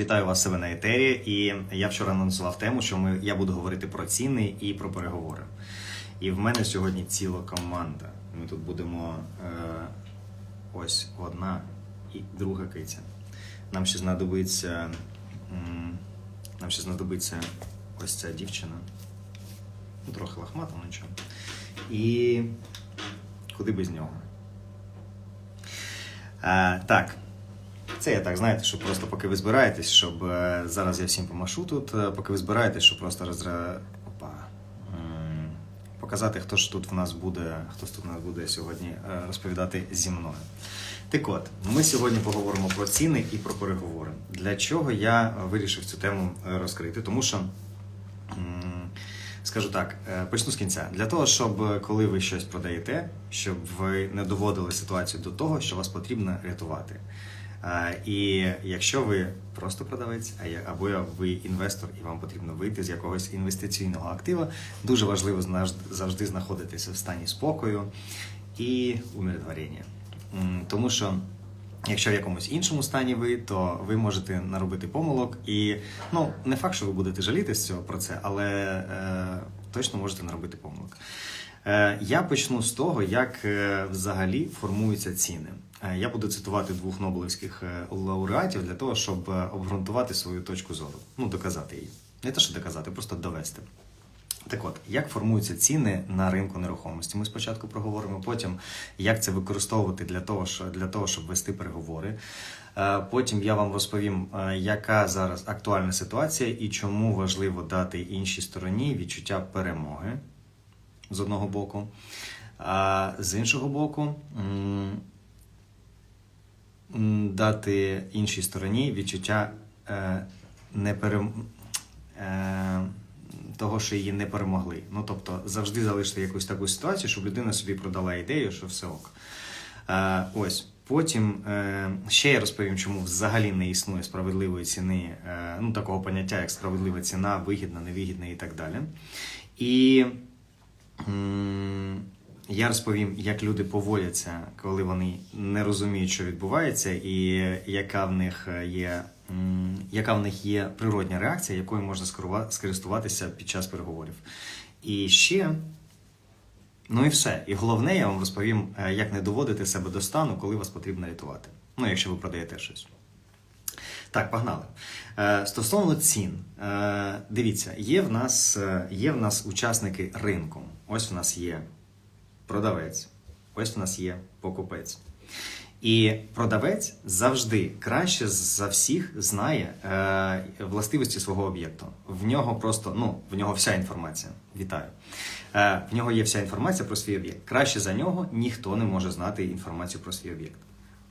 вітаю вас себе на етері. І я вчора анонсував тему, що ми, я буду говорити про ціни і про переговори. І в мене сьогодні ціла команда. Ми тут будемо е, ось одна і друга киця. Нам ще знадобиться. Нам ще знадобиться ось ця дівчина. Ну, трохи лахмата, ну нічого. І куди без нього? Е, так. Це я так, знаєте, що просто поки ви збираєтесь, щоб е, зараз я всім помашу тут, е, поки ви збираєтесь, щоб просто розра... Опа. Показати, хто ж тут в нас буде, хто ж тут у нас буде сьогодні е, розповідати зі мною. Так от, ми сьогодні поговоримо про ціни і про переговори. Для чого я вирішив цю тему розкрити? Тому що. Скажу так, почну з кінця. Для того, щоб коли ви щось продаєте, щоб ви не доводили ситуацію до того, що вас потрібно рятувати. І якщо ви просто продавець, або ви інвестор, і вам потрібно вийти з якогось інвестиційного актива, дуже важливо завжди знаходитися в стані спокою і умиротворення. Тому що Якщо в якомусь іншому стані ви, то ви можете наробити помилок, і ну не факт, що ви будете жаліти з цього про це, але е, точно можете наробити помилок. Е, я почну з того, як е, взагалі формуються ціни. Е, я буду цитувати двох нобелівських е, лауреатів для того, щоб е, обґрунтувати свою точку зору, ну доказати її. Не те, що доказати, просто довести. Так от, як формуються ціни на ринку нерухомості? Ми спочатку проговоримо, потім як це використовувати для того, для того щоб вести переговори. Потім я вам розповім, яка зараз актуальна ситуація і чому важливо дати іншій стороні відчуття перемоги з одного боку. А з іншого боку, дати іншій стороні відчуття е, неперем... е, того, що її не перемогли. Ну тобто завжди залишити якусь таку ситуацію, щоб людина собі продала ідею, що все ок. Е, ось. Потім е, ще я розповім, чому взагалі не існує справедливої ціни, е, ну такого поняття, як справедлива ціна, вигідна, невигідна і так далі. І я розповім, як люди поводяться, коли вони не розуміють, що відбувається, і яка в них є, яка в них є природня реакція, якою можна скористуватися під час переговорів. І ще Ну і все. І головне, я вам розповім, е, як не доводити себе до стану, коли вас потрібно рятувати. Ну, якщо ви продаєте щось. Так, погнали. Е, Стосовно цін, Е, дивіться, є в нас, е, є в нас учасники ринку. Ось в нас є продавець, ось в нас є покупець. І продавець завжди краще за всіх знає е, властивості свого об'єкту. В нього просто ну, в нього вся інформація. Вітаю. Е, в нього є вся інформація про свій об'єкт. Краще за нього ніхто не може знати інформацію про свій об'єкт.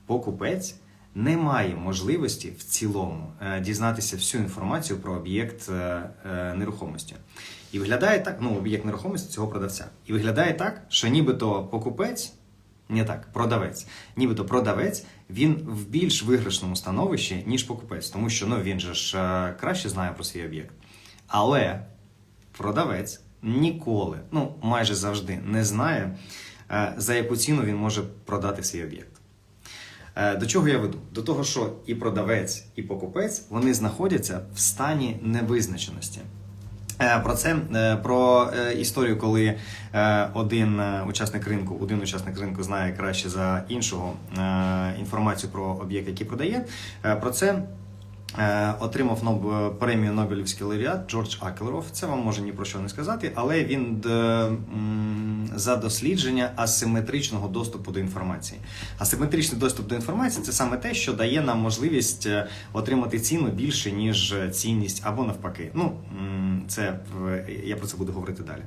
Покупець не має можливості в цілому е, дізнатися всю інформацію про об'єкт е, е, нерухомості. І виглядає так, ну, об'єкт нерухомості цього продавця. І виглядає так, що нібито покупець. Не так, продавець. Нібито продавець він в більш виграшному становищі, ніж покупець, тому що ну, він же ж е, краще знає про свій об'єкт. Але продавець ніколи, ну майже завжди, не знає, е, за яку ціну він може продати свій об'єкт. Е, До чого я веду? До того, що і продавець, і покупець вони знаходяться в стані невизначеності. Е, Про це е, про е, історію, коли один учасник ринку, один учасник ринку знає краще за іншого інформацію про об'єкт, який продає. Про це отримав Ноб- премію Нобелівський лауреат Джордж Акелров. Це вам може ні про що не сказати, але він е, м, за дослідження асиметричного доступу до інформації. Асиметричний доступ до інформації це саме те, що дає нам можливість е, отримати ціну більше, ніж цінність, або навпаки. Ну, це я про це буду говорити далі.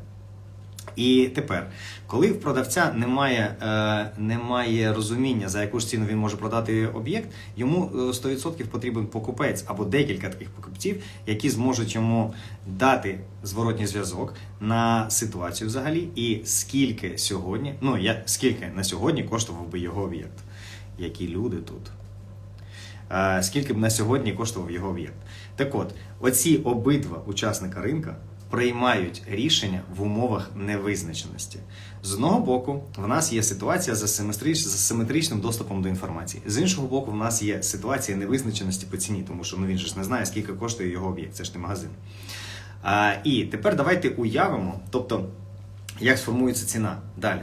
І тепер, коли в продавця немає, е, немає розуміння, за яку ж ціну він може продати об'єкт, йому е, 100% потрібен покупець або декілька таких покупців, які зможуть йому дати зворотній зв'язок на ситуацію взагалі, і скільки сьогодні, ну я скільки на сьогодні коштував би його об'єкт. Які люди тут. Е, Скільки б на сьогодні коштував його об'єкт? Так от, оці обидва учасника ринка приймають рішення в умовах невизначеності. З одного боку, в нас є ситуація з асиметричним доступом до інформації. З іншого боку, в нас є ситуація невизначеності по ціні, тому що ну, він же ж не знає, скільки коштує його об'єкт, це ж не магазин. А, і тепер давайте уявимо, тобто, як сформується ціна далі.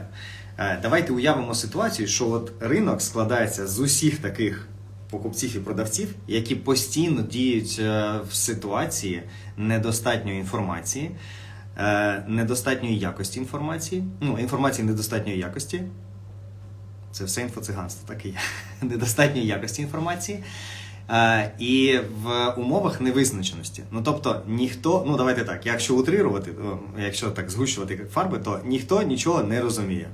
Е, Давайте уявимо ситуацію, що от ринок складається з усіх таких покупців і продавців, які постійно діють е, в ситуації недостатньої інформації, е, недостатньої якості інформації, ну, інформації недостатньої якості. Це все інфоциганство, так і є. Недостатньої якості інформації. Е, і в умовах невизначеності. Ну тобто ніхто, ну давайте так, якщо утрирувати, якщо так згущувати фарби, то ніхто нічого не розуміє.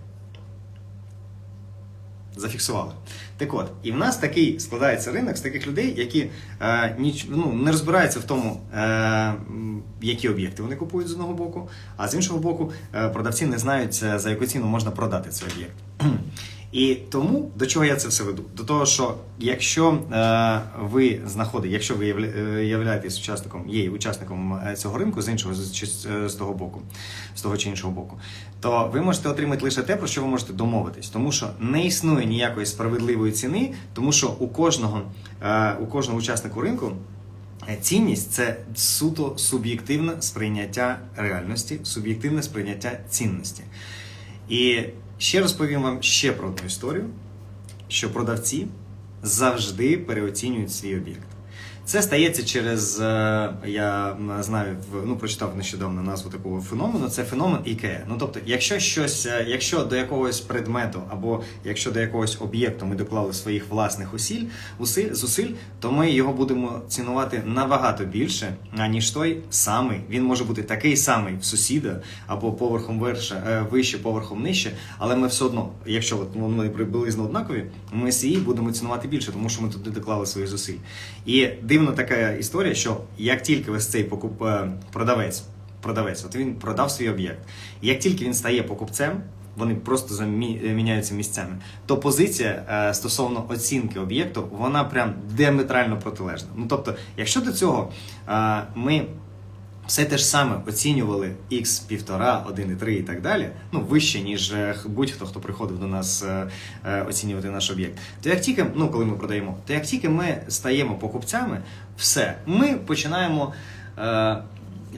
Зафіксували. Так от, і в нас такий складається ринок з таких людей, які е, ніч, ну, не розбираються в тому, е, які об'єкти вони купують з одного боку, а з іншого боку, е, продавці не знають, е, за яку ціну можна продати цей об'єкт. І тому до чого я це все веду? До того, що якщо е, ви знаходите, якщо ви е, являєтесь учасником, є учасником е, цього ринку з іншого з, чи з, е, того боку, з того чи іншого боку, то ви можете отримати лише те, про що ви можете домовитись, тому що не існує ніякої справедливої ціни, тому що у кожного, е, у кожного учаснику ринку. Цінність це суто суб'єктивне сприйняття реальності, суб'єктивне сприйняття цінності. І ще розповім вам ще про одну історію, що продавці завжди переоцінюють свій об'єкт. Це стається через, е, я знаю, ну прочитав нещодавно назву такого феномену. Це феномен IKEA. Ну тобто, якщо щось, е, якщо до якогось предмету або якщо до якогось об'єкту ми доклали своїх власних усиль, усиль, зусиль, то ми його будемо цінувати набагато більше, аніж той самий. Він може бути такий самий в сусіда або поверхом верше, вище, поверхом нижче, але ми все одно, якщо от вони приблизно однакові, ми свої будемо цінувати більше, тому що ми туди доклали свої зусиль. І дивна така історія, що як тільки ось цей покуп е, продавець, продавець, от він продав свій об'єкт, як тільки він стає покупцем. Вони просто замі- міняються місцями. То позиція е, стосовно оцінки об'єкту, вона прям діаметрально протилежна. Ну тобто, якщо до цього е, ми все те ж саме оцінювали x 1,5, 1,3 і так далі, ну вище, ніж е, будь-хто, хто приходив до нас е, е, оцінювати наш об'єкт. То як тільки, ну коли ми продаємо, то як тільки ми стаємо покупцями, все, ми починаємо.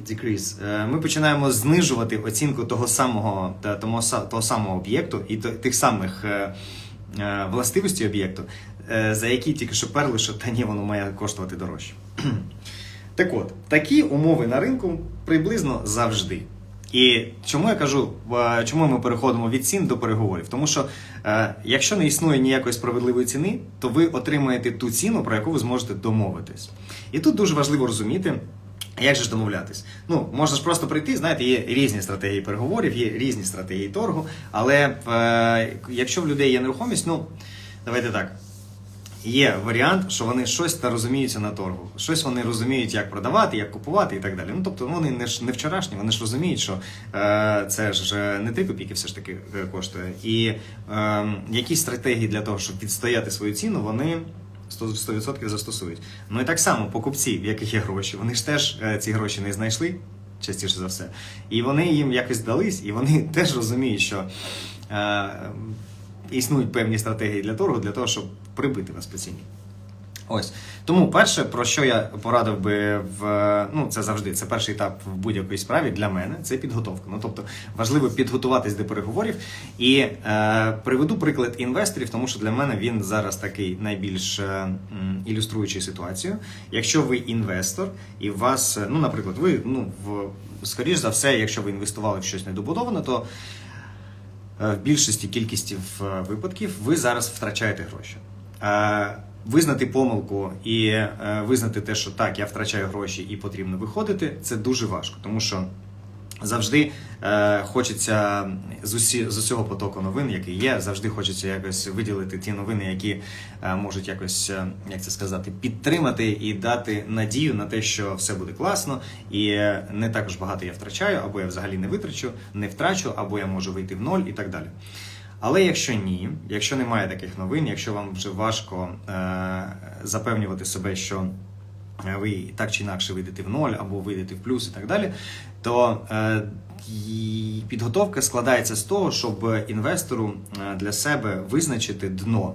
Decrease. Ми починаємо знижувати оцінку того самого того, того самого об'єкту і тих самих властивостей об'єкту, за які тільки що перли, що та ні, воно має коштувати дорожче. Так от, такі умови на ринку приблизно завжди. І чому я кажу, е, чому ми переходимо від цін до переговорів? Тому що е, якщо не існує ніякої справедливої ціни, то ви отримаєте ту ціну, про яку ви зможете домовитись. І тут дуже важливо розуміти. Як же ж домовлятись? Ну, можна ж просто прийти, знаєте, є різні стратегії переговорів, є різні стратегії торгу, але е, якщо в людей є нерухомість, ну давайте так. Є варіант, що вони щось та розуміються на торгу, щось вони розуміють, як продавати, як купувати і так далі. Ну тобто вони не ж не вчорашні, вони ж розуміють, що е, це ж не 3 копійки все ж таки е, коштує. І е, якісь стратегії для того, щоб відстояти свою ціну, вони 100%, 100% застосують. Ну і так само покупці, в яких є гроші, вони ж теж е, ці гроші не знайшли. Частіше за все, і вони їм якось дались, і вони теж розуміють, що е, існують певні стратегії для торгу, для того, щоб прибити вас по ціні. Ось тому перше, про що я порадив би в ну це завжди це перший етап в будь-якій справі для мене. Це підготовка. Ну тобто важливо підготуватись до переговорів. І е, приведу приклад інвесторів, тому що для мене він зараз такий найбільш е, ілюструючий ситуацію. Якщо ви інвестор і вас, ну наприклад, ви ну в скоріш за все, якщо ви інвестували в щось недобудоване, то в більшості кількості в- випадків ви зараз втрачаєте гроші. Е, Визнати помилку і е, визнати те, що так, я втрачаю гроші і потрібно виходити, це дуже важко, тому що завжди е, хочеться з, усі, з усього потоку новин, який є, завжди хочеться якось виділити ті новини, які е, можуть якось, е, як це сказати, підтримати і дати надію на те, що все буде класно, і е, не також багато я втрачаю, або я взагалі не витрачу, не втрачу, або я можу вийти в ноль і так далі. Але якщо ні, якщо немає таких новин, якщо вам вже важко е, запевнювати себе, що ви так чи інакше вийдете в ноль або вийдете в плюс і так далі, то е, підготовка складається з того, щоб інвестору е, для себе визначити дно.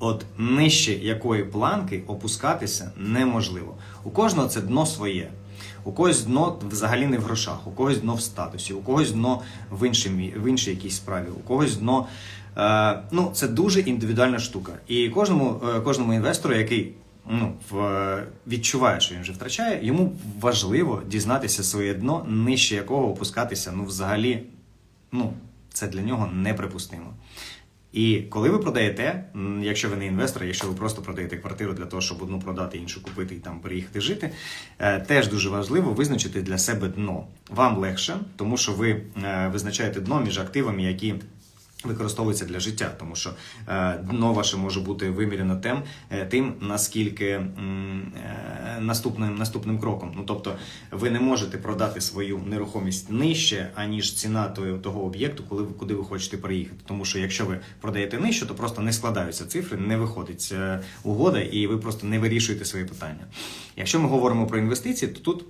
От нижче якої планки опускатися неможливо. У кожного це дно своє. У когось дно взагалі не в грошах, у когось дно в статусі, у когось дно в іншій, в іншій якійсь справі, у когось дно. Е, ну, це дуже індивідуальна штука. І кожному, е, кожному інвестору, який ну, в, відчуває, що він вже втрачає, йому важливо дізнатися своє дно, нижче якого опускатися, ну, взагалі, ну, це для нього неприпустимо. І коли ви продаєте, якщо ви не інвестор, якщо ви просто продаєте квартиру для того, щоб одну продати, іншу купити і там переїхати жити, е, теж дуже важливо визначити для себе дно. Вам легше, тому що ви е, визначаєте дно між активами, які використовуються для життя, тому що е, дно ваше може бути вимірено тим, е, тим наскільки е, наступним наступним кроком. Ну тобто, ви не можете продати свою нерухомість нижче, аніж ціна того, об'єкту, коли ви куди ви хочете переїхати. Тому що якщо ви продаєте нижче, то просто не складаються цифри, не виходить угода, і ви просто не вирішуєте свої питання. Якщо ми говоримо про інвестиції, то тут.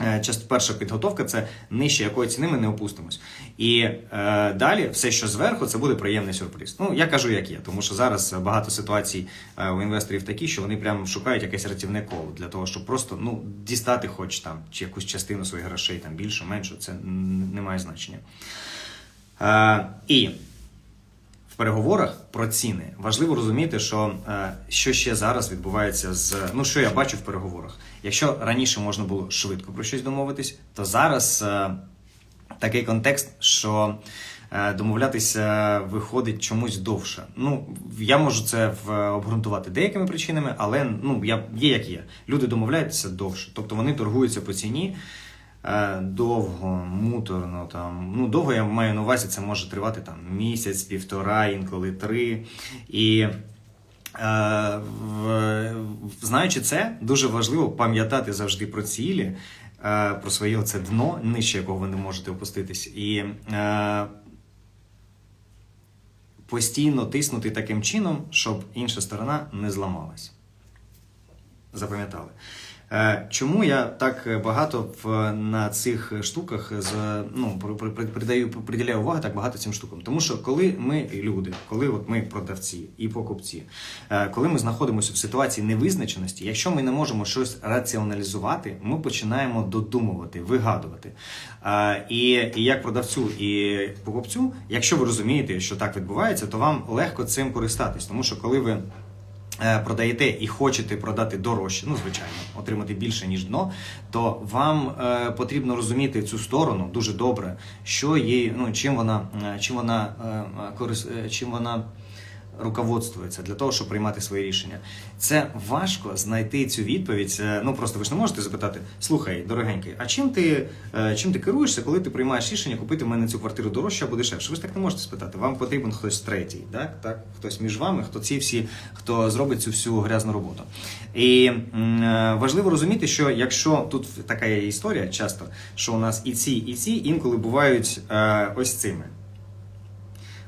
Е, Часто перша підготовка це нижче якої ціни ми не опустимось. І е, далі все, що зверху, це буде приємний сюрприз. Ну я кажу, як є, тому що зараз багато ситуацій е, у інвесторів такі, що вони прямо шукають якесь рятівне коло для того, щоб просто ну дістати, хоч там чи якусь частину своїх грошей, там більше, менше, це не має значення. Е, і в переговорах про ціни важливо розуміти, що е, що ще зараз відбувається з ну що я бачу в переговорах. Якщо раніше можна було швидко про щось домовитись, то зараз е, такий контекст, що е, домовлятися виходить чомусь довше. Ну я можу це в, обґрунтувати деякими причинами, але ну я є як є. Люди домовляються довше, тобто вони торгуються по ціні. Е, довго, муторно там. Ну, довго я маю на увазі, це може тривати там місяць, півтора, інколи три. І е, знаючи це, дуже важливо пам'ятати завжди про цілі, е, про своє це дно, нижче якого ви не можете опуститись. І е, постійно тиснути таким чином, щоб інша сторона не зламалась. Запам'ятали. Е, Чому я так багато в, на цих штуках з, ну, при- при- при- придаю, приділяю увагу так багато цим штукам? Тому що коли ми люди, коли от ми продавці і покупці, е, коли ми знаходимося в ситуації невизначеності, якщо ми не можемо щось раціоналізувати, ми починаємо додумувати, вигадувати. Е, І, і як продавцю і покупцю, якщо ви розумієте, що так відбувається, то вам легко цим користатись, тому що коли ви е, продаєте і хочете продати дорожче, ну звичайно, отримати більше ніж дно, то вам е, потрібно розуміти цю сторону дуже добре, що є, ну чим вона, е, чим вона е, е, корис, е, чим вона. Руководствується для того, щоб приймати свої рішення. Це важко знайти цю відповідь. Е, Ну просто ви ж не можете запитати: слухай, дорогенький, а чим ти е, чим ти керуєшся, коли ти приймаєш рішення купити в мене цю квартиру дорожче або дешевше? Ви ж так не можете спитати. Вам потрібен хтось третій, так? так? Хтось між вами, хто ці всі, хто зробить цю всю грязну роботу. І е, важливо розуміти, що якщо тут така є історія, часто що у нас і ці, і ці інколи бувають ось цими.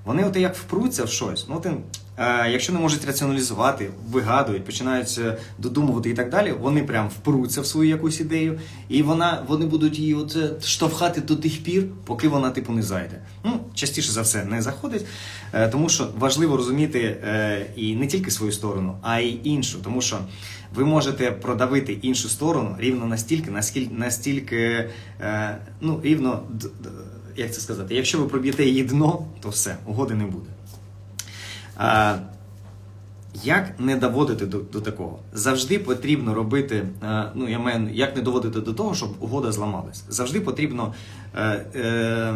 Вони от як впруться в щось, ну ти, е, якщо не можуть раціоналізувати, вигадують, починають е, додумувати і так далі, вони прям впруться в свою якусь ідею, і вона, вони будуть її от, е, штовхати до тих пір, поки вона типу не зайде. Ну, частіше за все не заходить, е, тому що важливо розуміти е, і не тільки свою сторону, а й іншу, тому що ви можете продавити іншу сторону рівно настільки, наскільки настільки е, ну, рівно як це сказати, якщо ви проб'єте її дно, то все, угоди не буде. А, як не доводити до, до такого? Завжди потрібно робити, е, ну я маю, як не доводити до того, щоб угода зламалась. Завжди потрібно е, е,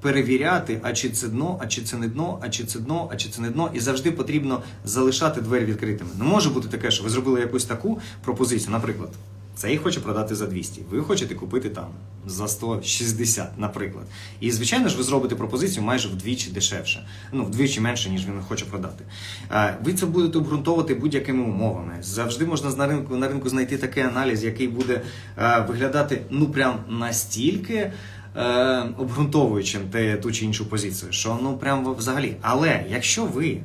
перевіряти, а чи це дно, а чи це не дно, а чи це дно, а чи це не дно. І завжди потрібно залишати двері відкритими. Не може бути таке, що ви зробили якусь таку пропозицію, наприклад. Цей хоче продати за 200, ви хочете купити там за 160, наприклад. І звичайно ж, ви зробите пропозицію майже вдвічі дешевше, ну вдвічі менше, ніж він хоче продати. Ви це будете обґрунтовувати будь-якими умовами. Завжди можна на ринку на ринку знайти такий аналіз, який буде виглядати ну прям настільки. Е, обґрунтовуючим те ту чи іншу позицію, що ну прям взагалі. Але якщо ви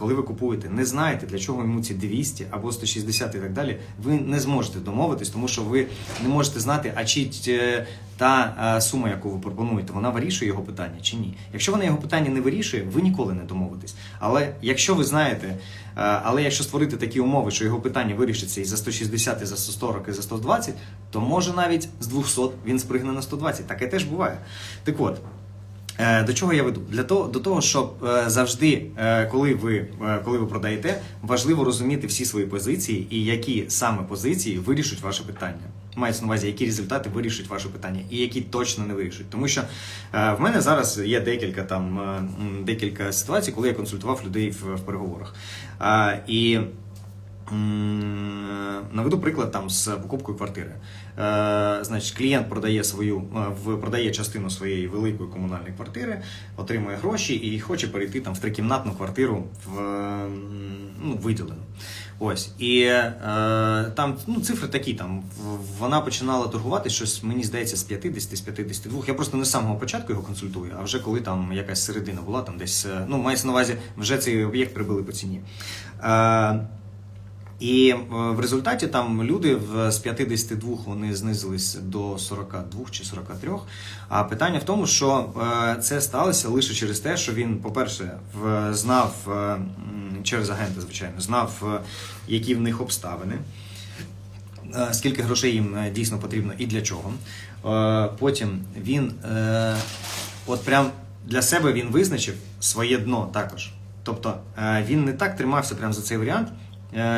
коли ви купуєте, не знаєте, для чого йому ці 200 або 160 і так далі, ви не зможете домовитись, тому що ви не можете знати, а чи е, та е, сума, яку ви пропонуєте, вона вирішує його питання чи ні. Якщо вона його питання не вирішує, ви ніколи не домовитесь. Але якщо ви знаєте, е, але якщо створити такі умови, що його питання вирішиться і за 160, і за 140, і за 120, то може навіть з 200 він спригне на 120. Таке теж буває. Так от. Е, До чого я веду? Для того, до того, щоб е, завжди, е, коли ви, коли ви продаєте, важливо розуміти всі свої позиції і які саме позиції вирішать ваше питання. Мається на увазі, які результати вирішать ваше питання, і які точно не вирішать. Тому що в мене зараз є декілька там декілька ситуацій, коли я консультував людей в, в переговорах. І Наведу приклад там з покупкою квартири. Е, значить, клієнт продає свою е, продає частину своєї великої комунальної квартири, отримує гроші і хоче перейти там в трикімнатну квартиру в ну, виділену. Ось і е, там ну, цифри такі. Там вона починала торгувати щось, мені здається, з 50, з 52. Я просто не з самого початку його консультую, а вже коли там якась середина була, там десь е, ну мається на увазі, вже цей об'єкт прибили по ціні. Е, і е, в результаті там люди з 52 вони знизились до 42 чи 43. А питання в тому, що е, це сталося лише через те, що він, по-перше, знав е, через агента, звичайно, знав, які в них обставини. Скільки грошей їм дійсно потрібно і для чого. Потім він от прям для себе він визначив своє дно також. Тобто він не так тримався прям за цей варіант,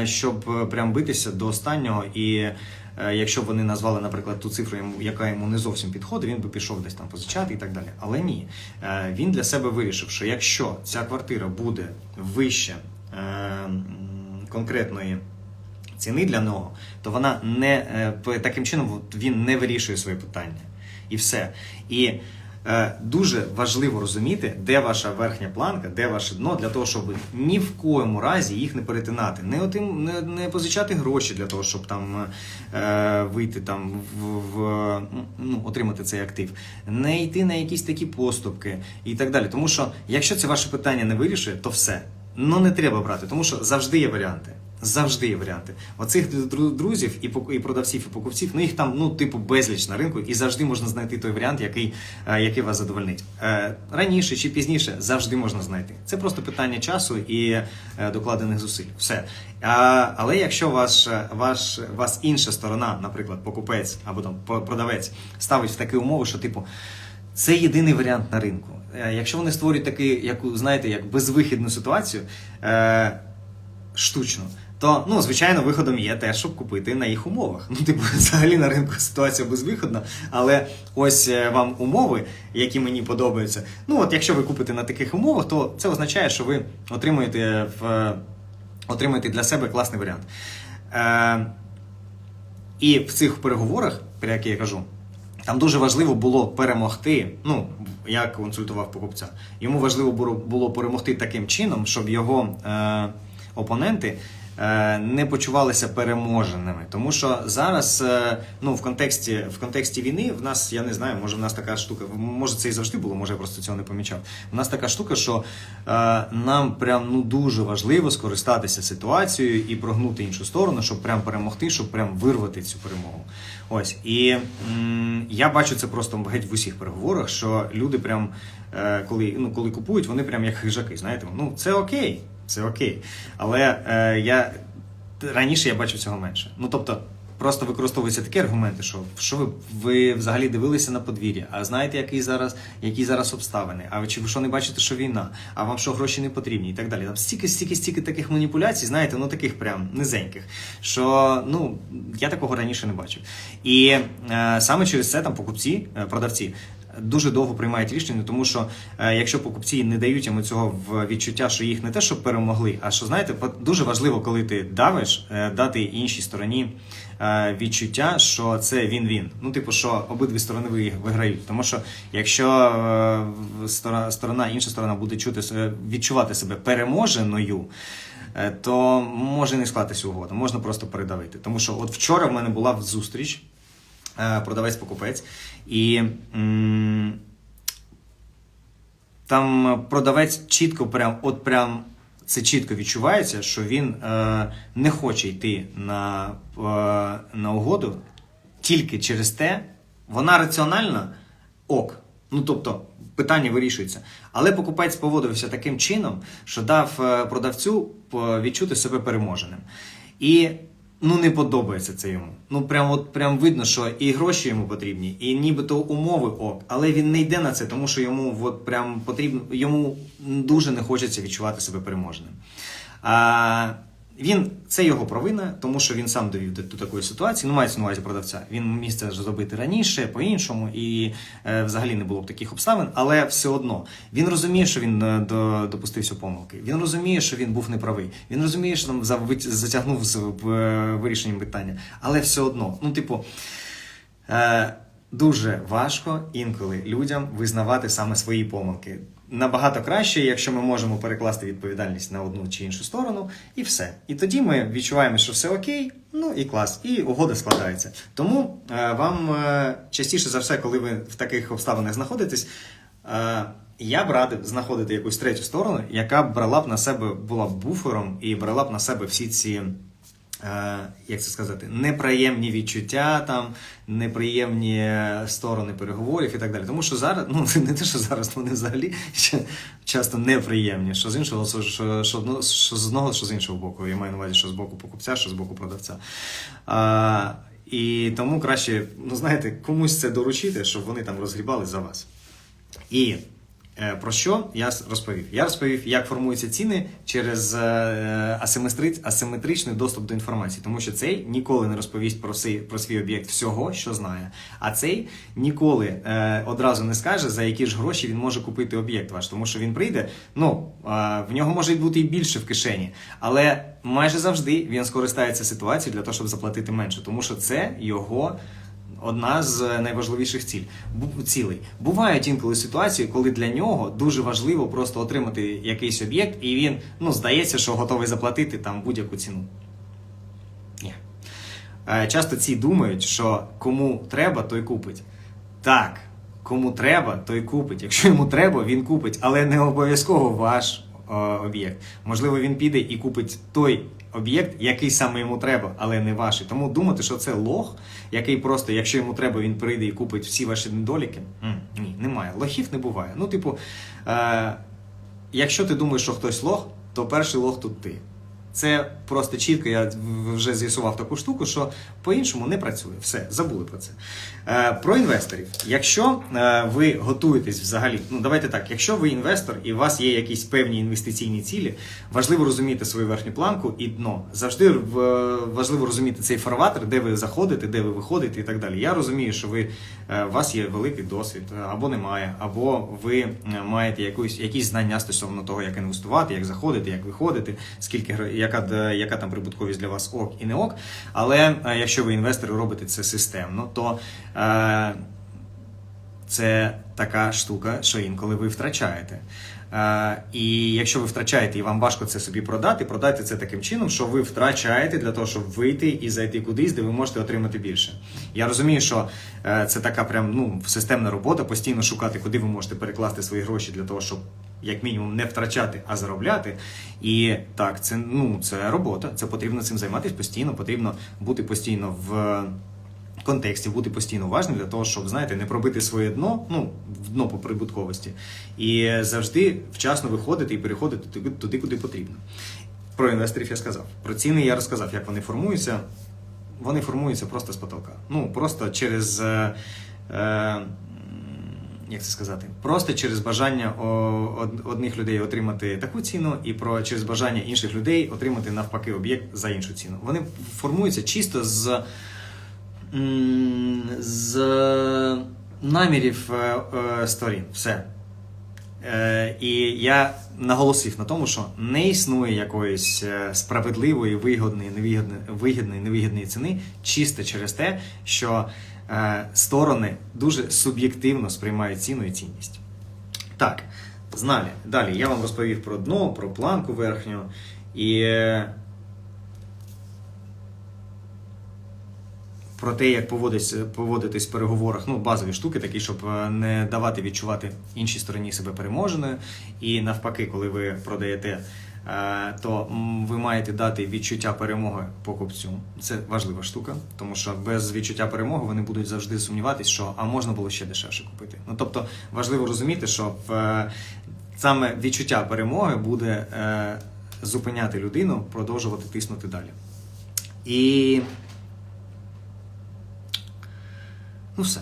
щоб е, прям битися до останнього. І е, якщо б вони назвали, наприклад, ту цифру, яка йому не зовсім підходить, він би пішов десь там позичати і так далі. Але ні, Е, він для себе вирішив, що якщо ця квартира буде вище е, конкретної ціни для нього, то вона не е, таким чином він не вирішує своє питання. І все. І е, дуже важливо розуміти, де ваша верхня планка, де ваше дно, для того, щоб ні в коєму разі їх не перетинати. Не, отим, не, не позичати гроші для того, щоб там е, вийти там в, в ну, отримати цей актив, не йти на якісь такі поступки і так далі. Тому що якщо це ваше питання не вирішує, то все. Ну не треба брати, тому що завжди є варіанти. Завжди є варіанти. Оцих друзів і продавців, і покупців, ну їх там ну типу безліч на ринку, і завжди можна знайти той варіант, який, е, який вас задовольнить. Е, Раніше чи пізніше завжди можна знайти. Це просто питання часу і е, докладених зусиль. Все. Але якщо ваш, ваш вас інша сторона, наприклад, покупець або там продавець, ставить в такі умови, що типу. Це єдиний варіант на ринку. Якщо вони створюють таку, яку знаєте, як безвихідну ситуацію штучно, то ну звичайно виходом є те, щоб купити на їх умовах. Ну, типу, взагалі на ринку ситуація безвиходна, але ось е, вам умови, які мені подобаються. Ну от якщо ви купите на таких умовах, то це означає, що ви отримуєте в отримуєте для себе класний варіант. Е, і в цих переговорах, про які я кажу, там дуже важливо було перемогти. Ну, я консультував покупця. Йому важливо було- перемогти таким чином, щоб його е, опоненти е, не почувалися переможеними. Тому що зараз, е, ну, в контексті, в контексті війни, в нас, я не знаю, може в нас така штука, може це і завжди було, може я просто цього не помічав. У нас така штука, що е, нам прям ну дуже важливо скористатися ситуацією і прогнути іншу сторону, щоб прям перемогти, щоб прям вирвати цю перемогу. Ось і м, я бачу це просто геть в усіх переговорах, що люди прям е, коли, ну, коли купують, вони прям як хижаки. Знаєте, ну це окей, це окей. Але е, я раніше я бачив цього менше. Ну тобто. Просто використовуються такі аргументи, що що ви, ви взагалі дивилися на подвір'я, а знаєте, які зараз, які зараз обставини? А чи ви що не бачите, що війна? А вам що гроші не потрібні і так далі. Там стільки, стільки, стільки таких маніпуляцій, знаєте, ну таких прям низеньких. Що ну я такого раніше не бачив. І е, саме через це там покупці, е, продавці. Дуже довго приймають рішення, тому що е, якщо покупці не дають йому цього в відчуття, що їх не те, що перемогли, а що знаєте, дуже важливо, коли ти давиш, е, дати іншій стороні е, відчуття, що це він-він. Ну, типу, що обидві сторони виграють. Тому що якщо сторона, інша сторона буде чути відчувати себе переможеною. То може не склатися угода, можна просто передавити. Тому що от вчора в мене була зустріч, продавець-покупець, і там продавець чітко прям, от прям це чітко відчувається, що він е, не хоче йти на, е, на угоду тільки через те, вона раціональна ок. Ну тобто питання вирішується. Але покупець поводився таким чином, що дав е, продавцю е, відчути себе переможеним. І ну не подобається це йому. Ну прям от прям видно, що і гроші йому потрібні, і нібито умови ок, але він не йде на це, тому що йому от прям потрібно, йому дуже не хочеться відчувати себе переможним. А, він це його провина, тому що він сам довів до, такої ситуації. Ну, мається на увазі продавця. Він міг це зробити раніше, по-іншому, і е, взагалі не було б таких обставин, але все одно він розуміє, що він е, до, допустився помилки. Він розуміє, що він був неправий. Він розуміє, що там затягнув з е, вирішенням питання. Але все одно, ну, типу. Е, Дуже важко інколи людям визнавати саме свої помилки. Набагато краще, якщо ми можемо перекласти відповідальність на одну чи іншу сторону, і все. І тоді ми відчуваємо, що все окей, ну і клас, і угода складається. Тому е, вам е, частіше за все, коли ви в таких обставинах знаходитесь, е, я б радив знаходити якусь третю сторону, яка брала б на себе, була б буфером і брала б на себе всі ці як це сказати, неприємні відчуття, там, неприємні сторони переговорів і так далі. Тому що зараз, ну не те, що зараз, вони взагалі часто неприємні. Що з іншого, що, що, що, що з одного, що з іншого боку. Я маю на увазі, що з боку покупця, що з боку продавця. А, і тому краще, ну знаєте, комусь це доручити, щоб вони там розгрібали за вас. І е, про що я розповів? Я розповів, як формуються ціни через е, асиметричний доступ до інформації, тому що цей ніколи не розповість про свій, про свій об'єкт всього, що знає. А цей ніколи е, одразу не скаже, за які ж гроші він може купити об'єкт ваш, тому що він прийде. Ну е, в нього може бути і більше в кишені, але майже завжди він скористається ситуацією для того, щоб заплатити менше, тому що це його одна з найважливіших ціль, цілей. Бувають інколи ситуації, коли для нього дуже важливо просто отримати якийсь об'єкт, і він ну здається, що готовий заплатити там будь-яку ціну. Ні. Е, Часто ці думають, що кому треба, той купить. Так, кому треба, той купить. Якщо йому треба, він купить, але не обов'язково ваш е, об'єкт. Можливо, він піде і купить той об'єкт, який саме йому треба, але не ваш. Тому думати, що це лох, який просто, якщо йому треба, він прийде і купить всі ваші недоліки. Ні, немає. Лохів не буває. Ну, типу, е, якщо ти думаєш, що хтось лох, то перший лох тут ти. Це просто чітко, я вже з'ясував таку штуку, що по-іншому не працює. Все, забули про це. Е, про інвесторів. Якщо е, ви готуєтесь взагалі, ну давайте так, якщо ви інвестор і у вас є якісь певні інвестиційні цілі, важливо розуміти свою верхню планку і дно. Завжди в- важливо розуміти цей фарватер, де ви заходите, де ви виходите і так далі. Я розумію, що ви, е, у вас є великий досвід, е, або немає, або ви е, маєте якусь, якісь знання стосовно того, як інвестувати, як заходити, як виходити, скільки гра- яка, яка там прибутковість для вас ок і не ок. Але е, якщо ви інвестор і робите це системно, то е, це така штука, що інколи ви втрачаєте. Е, і якщо ви втрачаєте і вам важко це собі продати, продайте це таким чином, що ви втрачаєте для того, щоб вийти і зайти кудись, де ви можете отримати більше. Я розумію, що е, це така прям ну системна робота, постійно шукати, куди ви можете перекласти свої гроші для того, щоб як мінімум не втрачати, а заробляти. І так, це ну це робота. Це потрібно цим займатися постійно. Потрібно бути постійно в контексті, бути постійно уважним для того, щоб знаєте, не пробити своє дно, ну дно по прибутковості, і завжди вчасно виходити і переходити туди, туди, куди потрібно. Про інвесторів я сказав. Про ціни я розказав, як вони формуються. Вони формуються просто з потолка. Ну просто через. Е, е, як це сказати? Просто через бажання одних людей отримати таку ціну, і про через бажання інших людей отримати навпаки об'єкт за іншу ціну. Вони формуються чисто з, з намірів е, е, сторін. Все. Е, і я наголосив на тому, що не існує якоїсь справедливої, вигідної, невигідної, вигідної, невигідної ціни, чисто через те, що сторони дуже суб'єктивно сприймають ціну і цінність. Так, зналі. Далі я вам розповів про дно, про планку верхню. І е, про те, як поводитись, поводитись в переговорах, ну, базові штуки, такі, щоб е, не давати відчувати іншій стороні себе переможеною. І навпаки, коли ви продаєте е, то ви маєте дати відчуття перемоги покупцю. Це важлива штука, тому що без відчуття перемоги вони будуть завжди сумніватись, що а можна було ще дешевше купити. Ну тобто важливо розуміти, що е, саме відчуття перемоги буде е, зупиняти людину, продовжувати тиснути далі. І ну все.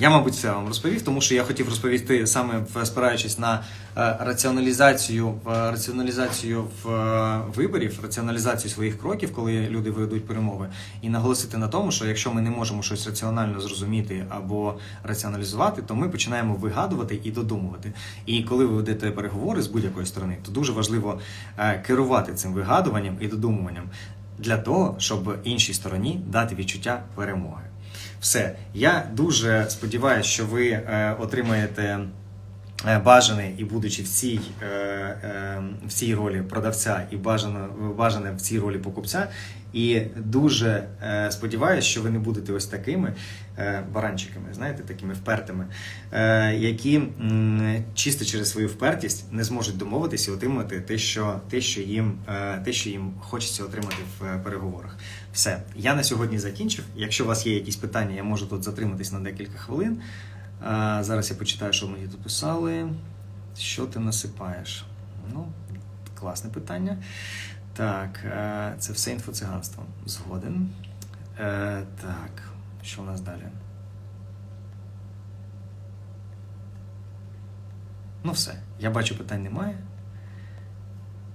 Я, мабуть, все вам розповів, тому що я хотів розповісти саме спираючись на е, раціоналізацію, в- раціоналізацію в е, виборів, раціоналізацію своїх кроків, коли люди ведуть перемови, і наголосити на тому, що якщо ми не можемо щось раціонально зрозуміти або раціоналізувати, то ми починаємо вигадувати і додумувати. І коли ви ведете переговори з будь-якої сторони, то дуже важливо е, керувати цим вигадуванням і додумуванням для того, щоб іншій стороні дати відчуття перемоги. Все, я дуже сподіваюся, що ви е, отримаєте бажане і будучи в цій, е, е, в цій ролі продавця і бажано, бажане в цій ролі покупця. І дуже е, сподіваюся, що ви не будете ось такими е, баранчиками, знаєте, такими впертими, е, які чисто через свою впертість не зможуть домовитися і отримати те, що, те, що, їм, е, те, що їм хочеться отримати в е, переговорах. Все, я на сьогодні закінчив. Якщо у вас є якісь питання, я можу тут затриматись на декілька хвилин. А, зараз я почитаю, що мені тут писали. Що ти насипаєш? Ну, класне питання. Так, е, це все інфоциганство. Згоден. Е, Так, що у нас далі? Ну, все. Я бачу, питань немає.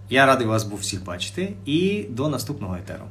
Я радий вас був всіх бачити. І до наступного етеру.